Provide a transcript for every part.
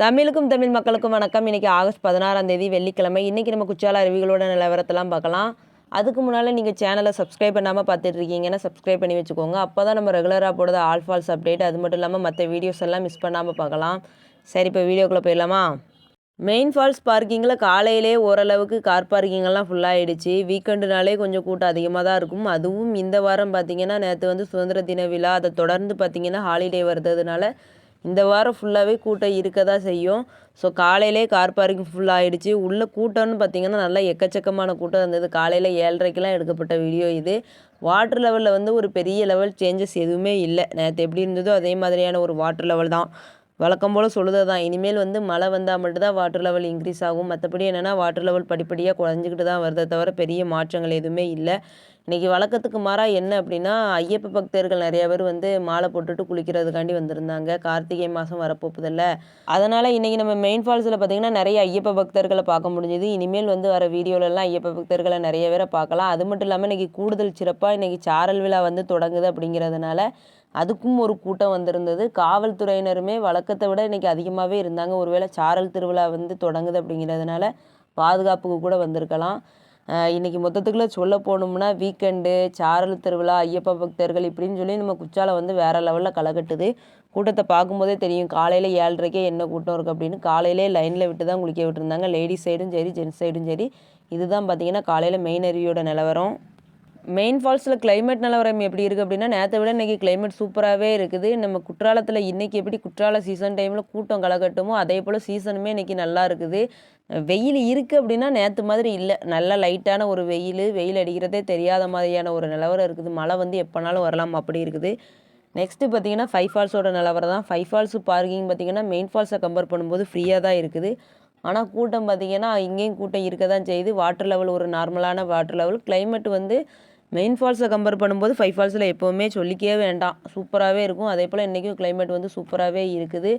தமிழுக்கும் தமிழ் மக்களுக்கும் வணக்கம். இன்றைக்கி ஆகஸ்ட் பதினாறாம் தேதி வெள்ளிக்கிழமை. இன்றைக்கி நம்ம குச்சால அருவிகளோட நிலவரத்தெல்லாம் பார்க்கலாம். அதுக்கு முன்னால் நீங்கள் சேனலை சப்ஸ்கிரைப் பண்ணாமல் பார்த்துட்டு இருக்கீங்கன்னா சப்ஸ்கிரைப் பண்ணி வச்சுக்கோங்க. அப்போ தான் நம்ம ரெகுலராக போடுறது ஆல்ஃபால்ஸ் அப்டேட் அது மட்டும் இல்லாமல் மற்ற வீடியோஸ் எல்லாம் மிஸ் பண்ணாமல் பார்க்கலாம். சரி இப்போ வீடியோக்குள்ளே போயிடலாமா? மெயின் ஃபால்ஸ் பார்க்கிங்கில் காலையிலே ஓரளவுக்கு கார் பார்க்கிங்கெல்லாம் ஃபுல்லாகிடுச்சு வீக்கெண்டுனாலே கொஞ்சம் கூட்டம் அதிகமாக தான் இருக்கும். அதுவும் இந்த வாரம் பார்த்திங்கன்னா நேற்று வந்து சுதந்திர தின விழா. அதை தொடர்ந்து பார்த்திங்கன்னா ஹாலிடே வருதுனால இந்த வாரம் ஃபுல்லாகவே கூட்டம் இருக்க தான் செய்யும். ஸோ காலையிலே கார் பார்க்கிங் ஃபுல்லாக ஆகிடுச்சு உள்ளே கூட்டம்னு பார்த்திங்கன்னா நல்லா எக்கச்சக்கமான கூட்டம் இருந்தது. காலையில் ஏழரைக்கெலாம் எடுக்கப்பட்ட வீடியோ இது. வாட்டர் லெவலில் வந்து ஒரு பெரிய லெவல் சேஞ்சஸ் எதுவுமே இல்லை. நேற்று எப்படி இருந்ததோ அதே மாதிரியான ஒரு வாட்டர் லெவல் தான். வழக்கம் போல் சொல்லுறது தான் இனிமேல் வந்து மழை வந்தால் மட்டும்தான் வாட்டர் லெவல் இன்க்ரீஸ் ஆகும். மற்றபடி என்னென்னா வாட்டர் லெவல் படிப்படியாக குறைஞ்சிக்கிட்டு தான் வருதே தவிர பெரிய மாற்றங்கள் எதுவுமே இல்லை. இன்றைக்கி வழக்கத்துக்கு மாறாக என்ன அப்படின்னா ஐயப்ப பக்தர்கள் நிறைய பேர் வந்து மாலை போட்டுட்டு குளிக்கிறதுக்காண்டி வந்திருந்தாங்க. கார்த்திகை மாதம் வரப்போகுதில்ல. அதனால் இன்றைக்கி நம்ம மெயின் ஃபால்ஸில் பார்த்திங்கன்னா நிறைய ஐயப்ப பக்தர்களை பார்க்க முடிஞ்சுது. இனிமேல் வந்து வர வீடியோலலாம் ஐயப்ப பக்தர்களை நிறைய பேரை பார்க்கலாம். அது மட்டும் இல்லாமல் இன்றைக்கி கூடுதல் சிறப்பாக இன்றைக்கி சாரல் விழா வந்து தொடங்குது அப்படிங்கிறதுனால அதுக்கும் ஒரு கூட்டம் வந்திருந்தது. காவல்துறையினருமே வழக்கத்தை விட இன்றைக்கி அதிகமாகவே இருந்தாங்க. ஒருவேளை சாரல் திருவிழா வந்து தொடங்குது அப்படிங்கிறதுனால பாதுகாப்புக்கு கூட வந்திருக்கலாம். இன்றைக்கி மொத்தத்துக்குள்ளே சொல்ல போகணும்னா வீக்கெண்டு சாரல் திருவிழா ஐயப்ப பக்தர்கள் இப்படின்னு சொல்லி நம்ம குச்சால வந்து வேறு லெவலில் களைகட்டுது கூட்டத்தை பார்க்கும்போதே தெரியும் காலையில் ஏழரைக்கே என்ன கூட்டம் இருக்குது அப்படின்னு. காலையிலே லைனில் விட்டு தான் குளிக்க விட்டுருந்தாங்க. லேடிஸ் சைடும் சரி ஜென்ஸ் சைடும் சரி. இதுதான் பார்த்திங்கன்னா காலையில் மெயின் அருவியோட நிலவரம். மெயின் ஃபால்ஸில் கிளைமேட் நிலவரம் எப்படி இருக்குது அப்படின்னா நேற்றை விட இன்றைக்கி கிளைமேட் சூப்பராகவே இருக்குது. நம்ம குற்றாலத்தில் இன்றைக்கி எப்படி குற்றால சீசன் டைமில் கூட்டம் களைகட்டுமோ அதே போல் சீசனுமே இன்றைக்கி நல்லா இருக்குது. வெயில் இருக்குது அப்படின்னா நேற்று மாதிரி இல்லை. நல்ல லைட்டான ஒரு வெயில் வெயில் அடிக்கிறதே தெரியாத மாதிரியான ஒரு நிலவரம் இருக்குது. மழை வந்து எப்போனாலும் வரலாம் அப்படி இருக்குது. நெக்ஸ்ட்டு பார்த்தீங்கன்னா ஃபைவ் ஃபால்ஸோட நிலவரம் தான். ஃபைவ் ஃபால்ஸு பார்க்கிங் பார்த்திங்கன்னா மெயின் ஃபால்ஸை கம்பேர் பண்ணும்போது ஃப்ரீயாக தான் இருக்குது. ஆனால் கூட்டம் பார்த்திங்கன்னா இங்கேயும் கூட்டம் இருக்க தான் செய்யுது வாட்டர் லெவல் ஒரு நார்மலான வாட்டர் லெவல் கிளைமேட் வந்து மெயின் ஃபால்ஸை கம்பேர் பண்ணும்போது ஃபைவ் ஃபால்ஸில் எப்போவுமே சொல்லிக்கவே வேண்டாம். சூப்பராகவே இருக்கும். அதே போல் இன்றைக்கும் கிளைமேட் வந்து சூப்பராகவே இருக்குது.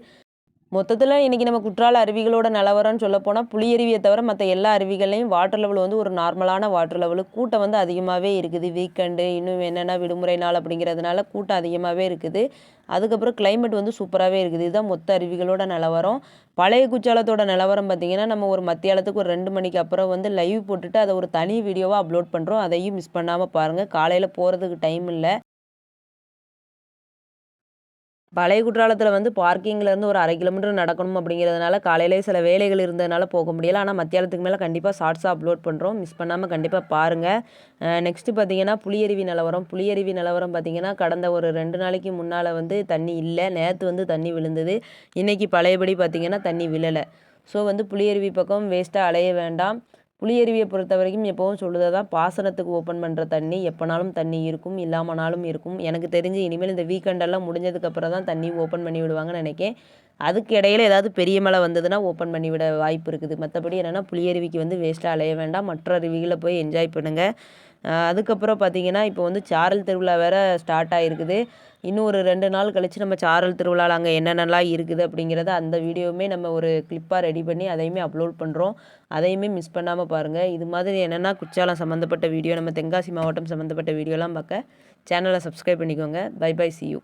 மொத்தத்தில் இன்றைக்கி நம்ம குற்றால அருவிகளோட நிலவரம்னு சொல்ல போனால் புளியருவியை தவிர மற்ற எல்லா அருவிகளையும் வாட்டர் லெவல் வந்து ஒரு நார்மலான வாட்டர் லெவலு கூட்டம் வந்து அதிகமாகவே இருக்குது. வீக்கெண்டு இன்னும் என்னென்னா விடுமுறை நாள் அப்படிங்கிறதுனால கூட்டம் அதிகமாகவே இருக்குது. அதுக்கப்புறம் கிளைமேட் வந்து சூப்பராகவே இருக்குது. இதுதான் மொத்த அருவிகளோட நிலவரம் பழைய குற்றாலத்தோட நிலவரம் பார்த்திங்கன்னா நம்ம ஒரு மத்தியாலத்துக்கு ஒரு ரெண்டு மணிக்கு அப்புறம் வந்து லைவ் போட்டுட்டு அதை ஒரு தனி வீடியோவாக அப்லோட் பண்ணுறோம் அதையும் மிஸ் பண்ணாமல் பாருங்கள் காலையில் போகிறதுக்கு டைம் இல்லை. பழைய குற்றாலத்தில் வந்து பார்க்கிங்லேருந்து ஒரு அரை கிலோமீட்டர் நடக்கணும் அப்படிங்கிறதுனால காலையிலே சில வேலைகள் இருந்ததுனால போக முடியலை. ஆனால் மத்தியானத்துக்கு மேலே கண்டிப்பாக ஷார்ட்ஸாக அப்லோட் பண்ணுறோம் மிஸ் பண்ணாமல் கண்டிப்பாக பாருங்கள் நெக்ஸ்ட்டு பார்த்தீங்கன்னா புளியருவி நிலவரம். புளியருவி நிலவரம் பார்த்திங்கன்னா கடந்த ஒரு ரெண்டு நாளைக்கு முன்னால் வந்து தண்ணி இல்லை. நேற்று வந்து தண்ணி விழுந்தது. இன்றைக்கி பழையபடி பார்த்திங்கன்னா தண்ணி விழலை. ஸோ வந்து புளியருவி பக்கம் வேஸ்ட்டாக அலைய வேண்டாம். புளியருவியை பொறுத்த வரைக்கும் எப்போவும் சொல்லுறது தான் பாசனத்துக்கு ஓப்பன் பண்ணுற தண்ணி எப்போனாலும் தண்ணி இருக்கும் இல்லாமனாலும் இருக்கும். எனக்கு தெரிஞ்சு இனிமேல் இந்த வீக்கெண்டெல்லாம் முடிஞ்சதுக்கப்புறம் தான் தண்ணி ஓப்பன் பண்ணி விடுவாங்கன்னு நினைக்கேன். அதுக்கு இடையில ஏதாவது பெரிய மழை வந்ததுன்னா ஓப்பன் பண்ணி விட வாய்ப்பு இருக்குது. மற்றபடி என்னென்னா புளியருவிக்கு வந்து வேஸ்ட்டாக அலைய வேண்டாம். மற்ற அருவிகளை போய் என்ஜாய் பண்ணுங்கள் அதுக்கப்புறம் பார்த்திங்கன்னா இப்போ வந்து சாரல் திருவிழா வேறு ஸ்டார்ட் ஆகிருக்குது இன்னும் ஒரு ரெண்டு நாள் கழித்து நம்ம சாரல் திருவிழாவில் அங்கே என்னென்னலாம் இருக்குது அப்படிங்கிறத அந்த வீடியோவுமே நம்ம ஒரு கிளிப்பாக ரெடி பண்ணி அதையுமே அப்லோட் பண்ணுறோம் அதையுமே மிஸ் பண்ணாமல் பாருங்கள் இது மாதிரி என்னென்னா குற்றாலம் சம்மந்தப்பட்ட வீடியோ நம்ம தென்காசி மாவட்டம் சம்மந்தப்பட்ட வீடியோலாம் பார்க்க சேனலை சப்ஸ்கிரைப் பண்ணிக்கோங்க. By by C you